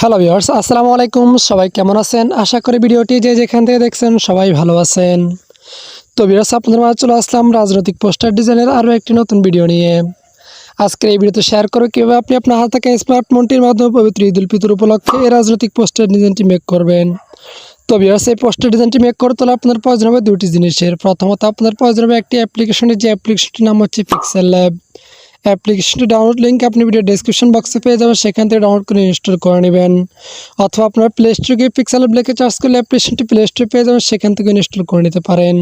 Hello viewers আসসালামু আলাইকুম। সবাই কেমন আছেন? আশা করি ভিডিওটি যে যেখান থেকে দেখছেন সবাই ভালো আছেন। তো ভিউয়ার্স আপনাদের মাঝে চলে আসলাম রাজনৈতিক পোস্টার ডিজাইনের আরও একটি নতুন ভিডিও নিয়ে। আজকের এই ভিডিওতে শেয়ার করো কীভাবে আপনি আপনার হাত থেকে স্মার্টফোনটির মাধ্যমে পবিত্র ঈদ উল ফিতর উপলক্ষে এই রাজনৈতিক পোস্টার ডিজাইনটি মেক করবেন। তো ভিউয়ার্স এই পোস্টার ডিজাইনটি মেক করতে হলে আপনার প্রয়োজন হবে দুটি জিনিসের। প্রথমত, আপনার প্রয়োজন হবে একটি অ্যাপ্লিকেশনের যে অ্যাপ্লিকেশনটির নাম হচ্ছে পিক্সেল ল্যাব অ্যাপ্লিকেশনটি ডাউনলোড লিঙ্ক আপনি ভিডিও ডেসক্রিপশন বক্সে পেয়ে যাবেন। সেখান থেকে ডাউনলোড করে ইনস্টল করে নেবেন। অথবা আপনার প্লে স্টোরে গিয়ে পিক্সেল ব্লেকে চার্জ করলে অ্যাপ্লিকেশনটি প্লে স্টোরে পেয়ে যাবেন। সেখান থেকে ইনস্টল করে নিতে পারেন।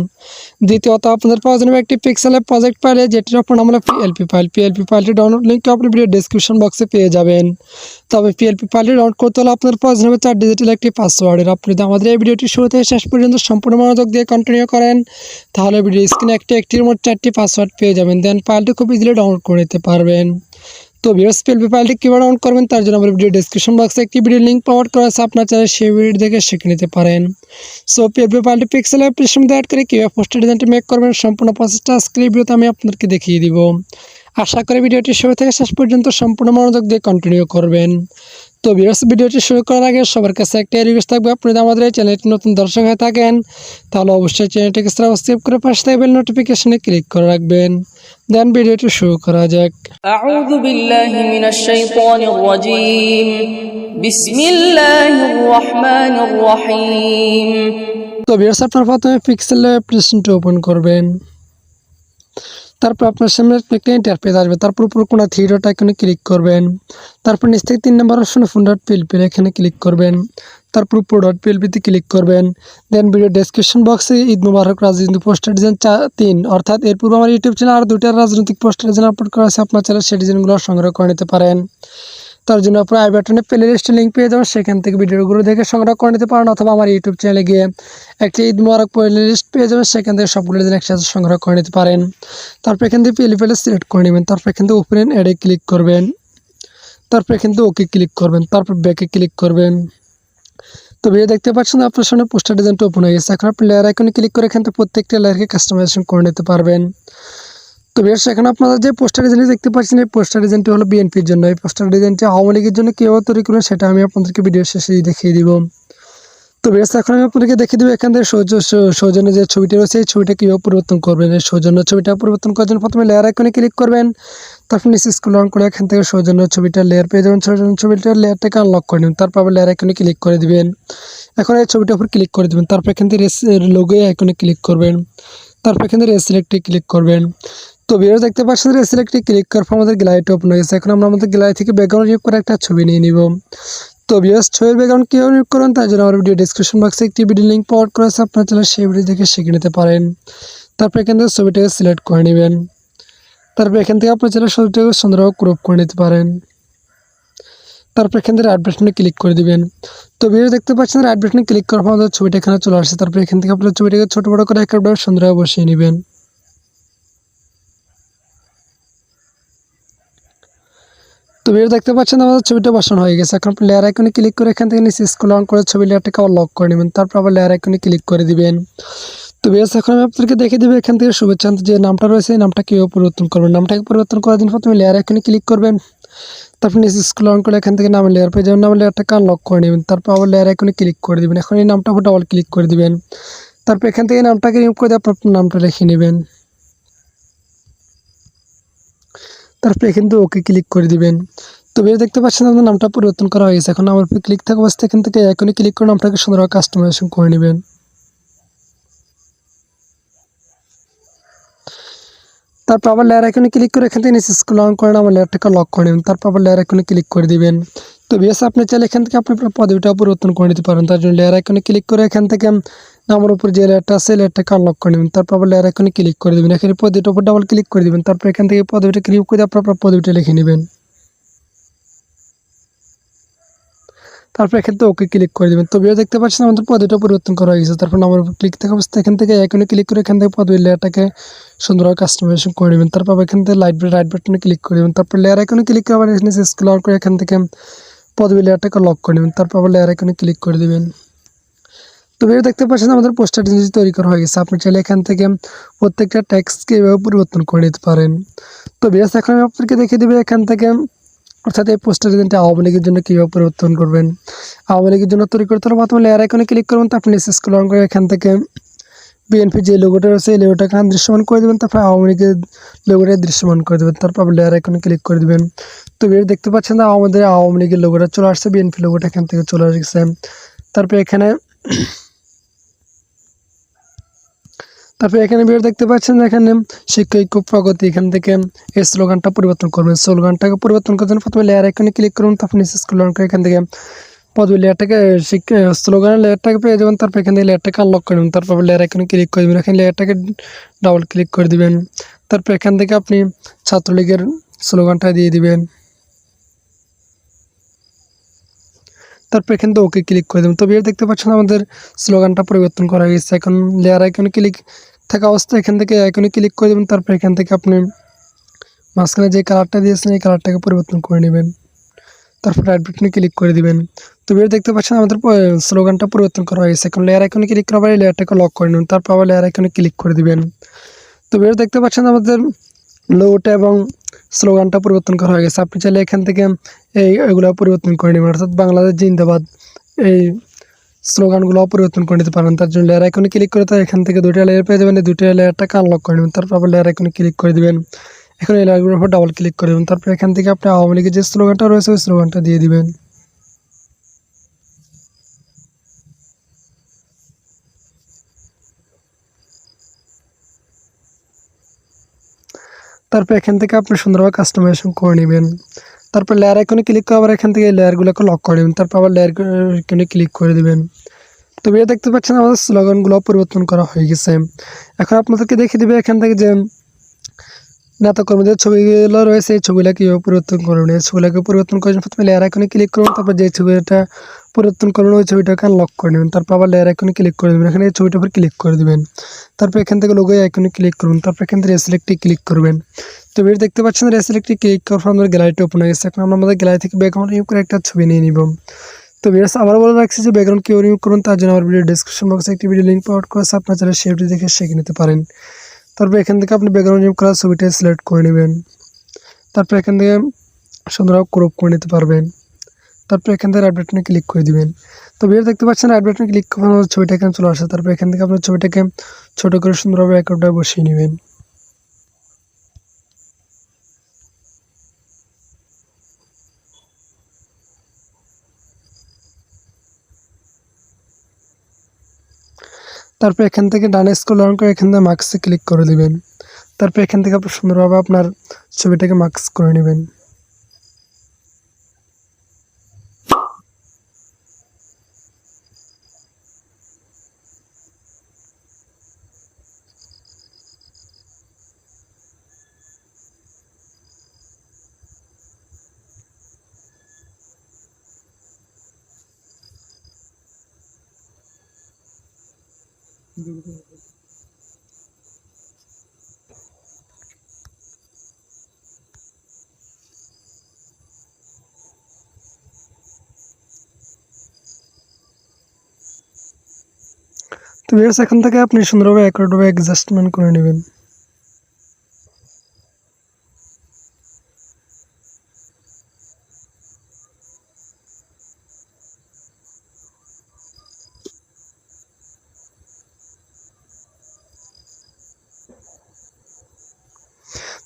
দ্বিতীয়ত, আপনাদের পাওয়া যাবে একটি পিক্সেল প্রজেক্ট পাইলে যেটির আপনার নাম হলো পিএলপি ফাইল পিএলপি ফাইলটি ডাউনলোড লিঙ্ক আপনি ভিডিও ডেসক্রিপশন বক্সে পেয়ে যাবেন। তবে পিএলপি ফাইলটি ডাউনলোড করতে হলে আপনার প্রয়োজন হবে চার ডিজিটাল একটি পাসওয়ার্ডের আপনি যদি আমাদের এই ভিডিওটি শুরু থেকে শেষ পর্যন্ত সম্পূর্ণ মনোযোগ দিয়ে কন্টিনিউ করেন, তাহলে ভিডিও স্ক্রিনে একটি, একটির মোট চারটি পাসওয়ার্ড পেয়ে যাবেন। দেন ফাইলটি খুব ইজিলি ডাউনলোড করে নিতে পারবেন। তো ভিউয়ার্স পিএলপি ফাইলটি কীভাবে অন করবেন, তার জন্য আমার ভিডিও ডিসক্রিপশন বক্সে একটি ভিডিও লিঙ্ক প্রোভাইড করা আছে, আপনার চাইলে সেই ভিডিও দেখে শিখে নিতে পারেন। সো পিএলপি ফাইলটি পিক্সেল অ্যাপ্লিকেশন অ্যাড করে কীভাবে পোস্টার ডিজাইনটি মেক করবেন, সম্পূর্ণ প্রসেসটা আজকের ভিডিওতে আমি আপনাদেরকে দেখিয়ে দিব। আশা করি ভিডিওটি শুরু থেকে শেষ পর্যন্ত সম্পূর্ণ মনোযোগ দিয়ে কন্টিনিউ করবেন। তো বিরাস ভিডিওটি শুরু করার আগে সবার কাছে একটা রিকোয়েস্ট থাকবে। আপনি আমাদের এই চ্যানেলটি নতুন দর্শক হয়ে থাকেন তাহলে অবশ্যই চ্যানেলটিকে সাবস্ক্রাইব করে পাশে থাকবে নোটিফিকেশনে ক্লিক করে রাখবেন। দেন ভিডিওটি শুরু করা যাক। আউযু বিল্লাহি মিনাশ শাইতানির রাজীম বিসমিল্লাহির রহমানির রহিম। তো বিরাস আপনারা প্রথমে পিক্সেল অ্যাপ্লিকেশনটি ওপেন করবেন। তারপর আপনার সামনে একটা ইন্টারফেস আসবে, তারপর উপর কোনো থ্রি ডট আইকনে ক্লিক করবেন। তারপর নিচ থেকে তিন নম্বর অপশনে ফোন ডট পিএলপির এখানে ক্লিক করবেন। তারপর উপর ডট পিএলপিতে ক্লিক করবেন। দেন ভিডিও ডেসক্রিপশন বক্সে ঈদ মুবারক রাজনৈতিক পোস্টার ডিজাইন চা তিন। অর্থাৎ এর পূর্বে আমার ইউটিউব চ্যানেল আর দুটার রাজনৈতিক পোস্টার ডিজাইন আপলোড করা আছে, আপনার চ্যানেল সেই ডিজাইনগুলো সংগ্রহ করে নিতে পারেন। তার জন্য আপনার আই বাটনে প্লে লিস্টে লিঙ্ক পেয়ে যাবেন। সেখান থেকে ভিডিওগুলো দেখে সংগ্রহ করে নিতে পারেন অথবা আমার ইউটিউব চ্যানেলে গিয়ে একটি ঈদ মোবারক প্লে লিস্ট পেয়ে যাবেন। সেখান থেকে সবগুলো ডিজাইন একসাথে সংগ্রহ করে নিতে পারেন। তারপর এখান থেকে পিএলি পেলে সিলেক্ট করে নেবেন। তারপর এখান থেকে ওপেন অ্যাডে ক্লিক করবেন। তারপর এখান থেকে ওকে ক্লিক করবেন। তারপর ব্যাকে ক্লিক করবেন। তো ভিডিও দেখতে পাচ্ছেন, আপনার সামনে পোস্টার ডিজাইনটা ওপেন হয়ে গেছে। এখন আপনি লেয়ার আইকনে ক্লিক করে এখান থেকে প্রত্যেকটা লেয়ারকে কাস্টমাইজেশন করে নিতে পারবেন। তো বেশ এখানে আপনারা যে পোস্টার ডিজাইন দেখতে পাচ্ছেন, এই পোস্টার ডিজাইনটি হলো বিএনপির জন্য। এই পোস্টার ডিজাইনটি আওয়ামী লীগের জন্য কীভাবে তৈরি করবেন সেটা আমি আপনাদেরকে ভিডিও শেষে দেখিয়ে দিব। তো বেশ এখন আমি আপনাদেরকে দেখিয়ে দেবো এখান থেকে সৌজ- সৌজন্য যে ছবিটি রয়েছে, এই ছবিটা কীভাবে পরিবর্তন করবেন। এই সৌজন্য ছবিটা পরিবর্তন করার জন্য প্রথমে লেয়ার আইকনে ক্লিক করবেন। তারপর নিচে স্কুল অন করে এখান থেকে সৌজন্য ছবিটা লেয়ার পেয়ে যাবেন। সৌজন্য ছবিটার লেয়ারটাকে আনলক করে নেবেন তারপর আবার লেয়ার আইকনে ক্লিক করে দিবেন। এখন এই ছবিটার উপর ক্লিক করে দেবেন। তারপর এখান থেকে লোগো আইকনে ক্লিক করবেন। তারপর এখান থেকে সিলেক্টে ক্লিক করবেন। তো ভিডিও দেখতে পাচ্ছেন সিলেক্টে ক্লিক করার পর আমাদের গ্যালারিটা ওপেন হয়ে গেছে। এখন আমরা আমাদের গ্যালারি থেকে ব্যাকগ্রাউন্ড রিমুভ করে একটা ছবি নিয়ে নিব। তো ভিউয়ার্স, ছবির ব্যাকগ্রাউন্ড কীভাবে রিমুভ করুন তার জন্য আমার ভিডিও ডিসক্রিপশন বক্সে একটি ভিডিও লিঙ্ক পাওয়ার করা আছে, আপনার চ্যানেল সেই ভিডিও দেখে শিখে নিতে পারেন। তারপর এখান থেকে ছবিটাকে সিলেক্ট করে নেবেন। তারপর এখান থেকে আপনার চ্যানেল ছবিটাকে সুন্দরভাবে ক্রপ করে নিতে পারেন। তারপর এখান থেকে রাইট বাটনে ক্লিক করে দিবেন। তো ভিডিও দেখতে পাচ্ছেন রাইট বাটনে ক্লিক করার পর আমাদের ছবিটা এখানে চলে আসছে। তারপর এখান থেকে আপনার ছবিটাকে ছোটো বড়ো করে একেবারে সুন্দরভাবে বসিয়ে নেবেন। তো ভিডিও দেখতে পাচ্ছেন আমাদের ছবিটা বসানো হয়ে গেছে। এখন লেয়ার আইকনে ক্লিক করে এখান থেকে নিচে স্কুল অন করে ছবি লেয়ারটাকে আবার লক করে নেবেন। তারপর আবার লেয়ার আইকনে ক্লিক করে দিবেন। তো বেশ এখন আমি আপনাদেরকে দেখে দেবো এখান থেকে শুভেচ্ছা। যে নামটা রয়েছে, এই নামটা কীভাবে পরিবর্তন করবেন। নামটাকে পরিবর্তন করার জন্য প্রথমে লেয়ার আইকনে ক্লিক করবেন। তারপর নিচে স্কুল অন করে এখান থেকে নামের লেয়ার পেয়ে যাবেন। নামের লেয়ারটাকে আনলক করে নেবেন। তারপর আবার লেয়ার আইকনে ক্লিক করে দিবেন। এখন এই নামটা ডাবল ক্লিক করে দিবেন। তারপর এখান থেকে নামটাকে রিমুভ করে দিয়ে আপনার নামটা লিখে নেবেন। তারপর এখান থেকে ওকে ক্লিক করে দিবেন। তো ভিডিও দেখতে পাচ্ছেন আপনার নামটা পরিবর্তন করা হয়ে গেছে। এখন আমার উপর ক্লিক থাকা অবস্থা এখান থেকে এখনই ক্লিক করে নামটাকে সুন্দরভাবে কাস্টমাইজেশন করে নেবেন। তারপর আবার লেয়ার আইকনে ক্লিক করে এখান থেকে নিচে স্ক্রল অন করেন আমার লেয়ারটাকে লক করে নেবেন। তারপর আবার লেয়ার আইকনে ক্লিক করে দিবেন। তো বিএস আপনি চাইলে এখান থেকে আপনি আপনার পদবিটা পরিবর্তন করে নিতে পারেন। তার জন্য লেয়ার আইকনে ক্লিক করে এখান থেকে আমার উপর যে লেয়ারটা আছে লেয়ারটাকে আনলক করে নেবেন তারপর আবার লেয়ার আইকনে ক্লিক করে দেবেন। এখানে পদবিটার উপর ডাবল ক্লিক করে দিবেন। তারপর এখান থেকে পদবিটা ক্লিক করে আপনার আপনার পদবিটা লিখে নেবেন। তারপর এখান থেকে ওকে ক্লিক করে দেবেন। তো ভিডিও দেখতে পাচ্ছেন আমাদের পদবিটা পরিবর্তন করা হয়ে গেছে। তারপর আমার উপর ক্লিক থাকা অবস্থা এখান থেকে এখানে ক্লিক করে এখান থেকে পদবির লেয়ারটাকে সুন্দরভাবে কাস্টমাইজেশন করে নেবেন। তারপর এখান থেকে লাইট রাইট বাটনে ক্লিক করে দেবেন। তারপর লেয়ার আইকনে ক্লিক করে আবার এখানে স্ক্রল করে এখান থেকে পদবি লেয়ারটাকে লক করে নেবেন। তারপর আবার লেয়ার আইকনে ক্লিক করে দেবেন। তো ভিডিও দেখতে পাচ্ছেন আমাদের পোস্টার ডিজাইন তৈরি করা হয়ে গেছে। আপনি চাইলে এখান থেকে প্রত্যেকটা ট্যাক্সকে এভাবে পরিবর্তন করে নিতে পারেন। তো বিএস এখন আমি আপনাদেরকে দেখিয়ে দেবে এখান থেকে, অর্থাৎ এই পোস্টার ডিজাইনটি আওয়ামী লীগের জন্য কীভাবে পরিবর্তন করবেন। আওয়ামী লীগের জন্য তৈরি করতে হলে প্রথমে লেয়ার আইকনে ক্লিক করবেন তারপর নিচে স্ক্রল করে এখান থেকে বিএনপি যে লোগোটা রয়েছে, এই লোগোটাকে দৃশ্যমান করে দেবেন, তারপর আওয়ামী লীগের লোগোটা দৃশ্যমান করে দেবেন, তারপর আপনি লেয়ার আইকনে ক্লিক করে দেবেন। তো বের দেখতে পাচ্ছেন না আমাদের আওয়ামী লীগের লোগোটা চলে আসছে বিএনপি লোগোটা এখান থেকে চলে আসছে। তারপর এখানে তারপর এখানে বের দেখতে পাচ্ছেন এখানে শিক্ষা প্রগতি, এখান থেকে এই স্লোগানটা পরিবর্তন করবেন। স্লোগানটাকে পরিবর্তন করতে জন্য প্রথমে লেয়ার আইকনে ক্লিক করুন, তারপর করে এখান থেকে পদবি লেয়ারটাকে শিক্ষা, স্লোগানের লেয়ারটাকে পেয়ে যাবেন, তারপর এখান থেকে লেয়ারটাকে আনলক করে দেবেন তারপর লেয়ার আইকনে ক্লিক করে দেবেন, এখানে লেয়ারটাকে ডাবল ক্লিক করে দিবেন। তারপর এখান থেকে আপনি ছাত্রলীগের স্লোগানটা দিয়ে দিবেন। তারপর এখান থেকে ওকে ক্লিক করে দেবেন তবে এর দেখতে পাচ্ছেন আমাদের স্লোগানটা পরিবর্তন করা হয়েছে। এখন লেয়ার আইকনে ক্লিক থাকা অবস্থায় এখান থেকে আইকনে ক্লিক করে দেবেন, তারপর এখান থেকে আপনি মাঝখানে যে কালারটা দিয়েছেন, এই কালারটাকে পরিবর্তন করে নেবেন। তারপর রাইট বাটনে ক্লিক করে দিবেন। তো এর দেখতে পাচ্ছেন আমাদের স্লোগানটা পরিবর্তন করা হয়েছে। এখন লেয়ার আইকনে ক্লিক করার পরে লেয়ারটাকে লক করে নেবেন তারপর আবার লেয়ার আইকনে ক্লিক করে দিবেন। তো এর দেখতে পাচ্ছেন আমাদের লোগোটা এবং স্লোগানটা পরিবর্তন করা হয়ে গেছে। আপনি চাইলে এখান থেকে এই এগুলো পরিবর্তন করে নেবেন। অর্থাৎ বাংলাদেশ জিন্দাবাদ এই স্লোগানগুলো পরিবর্তন করে নিতে পারেন। তার জন্য লেয়ার আইকনে ক্লিক করে তার এখান থেকে দুইটা লেয়ার পেয়ে যাবেন। এই দুইটা লেয়ারটাকে আনলক করে নেবেন। তারপর আবার লেয়ার আইকনে ক্লিক করে দিবেন। এখন এই লেয়ারগুলোর উপর ডাবল ক্লিক করে দেবেন। তারপর এখান থেকে আপনি আওয়ামী লীগের যে স্লোগানটা রয়েছে, ওই স্লোগানটা দিয়ে দিবেন। তারপর এখান থেকে আপনি সুন্দরভাবে কাস্টমাইজেশন করে নেবেন। তারপর লেয়ার আইকনে ক্লিক করে আবার এখান থেকে লেয়ারগুলোকে লক করে নেবেন। তারপর আবার লেয়ার আইকনে ক্লিক করে দেবেন। তো এটা দেখতে পাচ্ছেন আমাদের স্লোগানগুলো পরিবর্তন করা হয়ে গেছে। এখন আপনাদেরকে দেখিয়ে দেবে এখান থেকে যে নেতা কর্মীদের ছবিগুলো রয়েছে, এই ছবিগুলো কীভাবে পরিবর্তন করবেন? এই ছবিগুলোকে পরিবর্তন জন্য প্রথমে লেয়ার আইকনে ক্লিক করুন। তারপর যে ছবিটা পরিবর্তন করবেন ওই ছবিটাকে লক করে নেবেন। তারপর আবার লেয়ার আইকনে ক্লিক করে দেবেন। এখানে এই ছবিটার উপর ক্লিক করে দেবেন। তারপর এখান থেকে লোগো আইকনে ক্লিক করুন। তারপর এখান থেকে রেসিলেক্টে ক্লিক করবেন। তো বের দেখতে পাচ্ছেন রেসিলেক্টে ক্লিক করার পর আমাদের গ্যালারিটা ওপেন হয়ে গেছে। এখন আমরা আমাদের গ্যালারি থেকে ব্যাকগ্রাউন্ড রিমুভ করে একটা ছবি নিয়ে নিব। তো বিরাস আবার বলে রাখছি যে ব্যাকগ্রাউন্ড কেউ রিমুভ করুন, তার জন্য আমার ভিডিও ডিসক্রিপশন বক্সে একটি ভিডিও লিঙ্ক পাওয়ার করেছে আপনার চ্যানেল সেটি দেখে শিখে নিতে পারেন। তারপর এখান থেকে আপনি ব্যাকগ্রাউন্ড রিমুভ করার ছবিটা সিলেক্ট করে নেবেন। তারপর এখান থেকে সুন্দরভাবে ক্রপ করে নিতে পারবেন। তারপর এখান থেকে রাইট বাটনে ক্লিক করে দিবেন। তো বের দেখতে পাচ্ছেন রাইট বাটনে ক্লিক করে আমাদের ছবিটা এখানে চলে আসে। তারপর এখান থেকে আপনার ছবিটাকে ছোট করে সুন্দরভাবে একটা বসিয়ে নেবেন। তারপর এখান থেকে ডানে স্কুল ডাউন করে এখান থেকে মার্কসে ক্লিক করে দিবেন। তারপর এখান থেকে আপনি সুন্দরভাবে আপনার ছবিটাকে মার্কস করে নেবেন। তো এখান থেকে আপনি সুন্দরভাবে অ্যাকর্ডভাবে অ্যাডজাস্টমেন্ট করে নেবেন।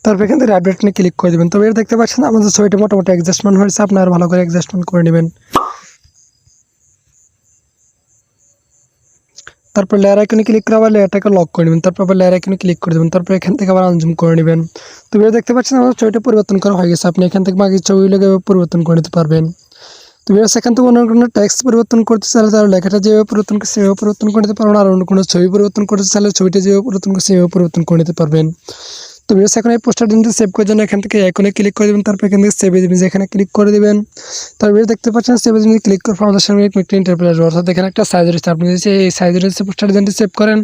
তারপর এখান থেকে রাইট বাটনে ক্লিক করে দেবেন। তবে এটা দেখতে পাচ্ছেন, আমাদের ছবিটা মোটামুটি অ্যাডজাস্টমেন্ট হয়েছে আপনার ভালো করে অ্যাডজাস্টমেন্ট করে নেবেন। তারপর লেয়ার আইকনে ক্লিক করে আবার লেয়ারটাকে লক করে নেবেন, তারপর আবার লেয়ার আইকনে ক্লিক করে দেবেন, তারপর এখান থেকে আবার আনজুম করে নেবেন। তো এটা দেখতে পাচ্ছেন, আমাদের ছবিটা পরিবর্তন করা হয়ে গেছে, আপনি এখান থেকে বাকি ছবিগুলোকে পরিবর্তন করে নিতে পারবেন। তো বিরাজ সেখান থেকে অন্য কোনো ট্যাক্স পরিবর্তন করতে চাইলে তার লেখাটা যেভাবে পরিবর্তন করে সেভাবে পরিবর্তন করে নিতে পারবেন, আর অন্য কোনো ছবি পরিবর্তন করতে চাইলে ছবিটা যেভাবে পরিবর্তন করে সেভাবে পরিবর্তন করে নিতে পারবেন। তো বিরাজ এখন এই পোস্টার ডিনটা সেভ করার জন্য এখান থেকে আইকনে ক্লিক করে দেবেন, তারপর এখান থেকে সেভ দেবেন যেখানে ক্লিক করে দেবেন। তারপর দেখতে পাচ্ছেন সেভ যদি ক্লিক করে আমাদের সামনে একটা ইন্টারপ্রেটার অর্থাৎ এখানে একটা সাইজ রয়েছে। আপনি যদি এই সাইজ রয়েছে পোস্টার ডিজাইনটি সেভ করেন,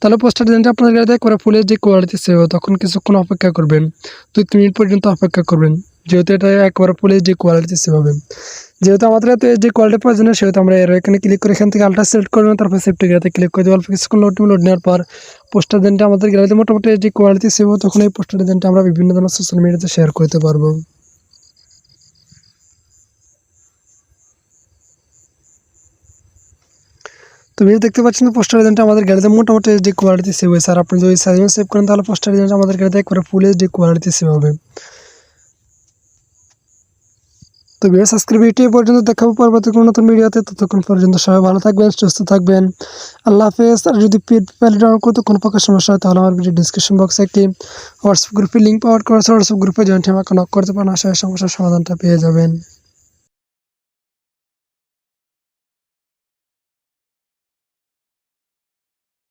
তাহলে পোস্টার ডিজাইনটা আপনার গাড়িতে করে ফুলের যে কোয়ালিটি সেভ তখন কিছুক্ষণ অপেক্ষা করবেন। দুই তিন মিনিট পর্যন্ত অপেক্ষা করবেন। যেহেতু এটা একবারে ফুলের যে কোয়ালিটি সেভ হবে। যেহেতু আমাদের এত এইচডি কোয়ালিটি প্রয়োজন সেহেতু আমরা এর এখানে ক্লিক করে এখান থেকে আলট্রা সিলেক্ট করব, তারপর সেফটি টু ক্লিক করে দেবো। অল্প কিছুক্ষণ লোড লোড নেওয়ার পর পোস্টার দেনটা আমাদের গ্যালারিতে মোটামুটি এইচডি কোয়ালিটি সেভ তখন এই পোস্টার দেনটা আমরা বিভিন্ন ধরনের সোশ্যাল মিডিয়াতে শেয়ার করতে পারব। তো ভিডিও দেখতে পাচ্ছেন পোস্টার ডিজাইনটা আমাদের গ্যালারিতে মোটামুটি এইচডি কোয়ালিটি সেভ হয়েছে। আর আপনি যদি সাইজ সেভ করেন, তাহলে পোস্টার ডিজাইনটা আমাদের গ্যালারিতে একবারে ফুল এইচডি কোয়ালিটি সেভ হবে। তো ভিডিও সাবস্ক্রাইব এটি পর্যন্ত। দেখাবো পরবর্তী কোনো নতুন ভিডিওতে। ততক্ষণ পর্যন্ত সবাই ভালো থাকবেন, সুস্থ থাকবেন। আল্লাহ হাফেজ। আর যদি পেড প্যালি ডাউনলোড করতে কোনো প্রকার সমস্যা হয়, তাহলে আমার ভিডিও ডিসক্রিপশন বক্সে একটি হোয়াটসঅ্যাপ গ্রুপে লিঙ্ক পাওয়ার করেছে হোয়াটসঅ্যাপ গ্রুপে জয়েন্ট আমাকে নক করতে পারেন। আশা সমস্যার সমাধানটা পেয়ে যাবেন।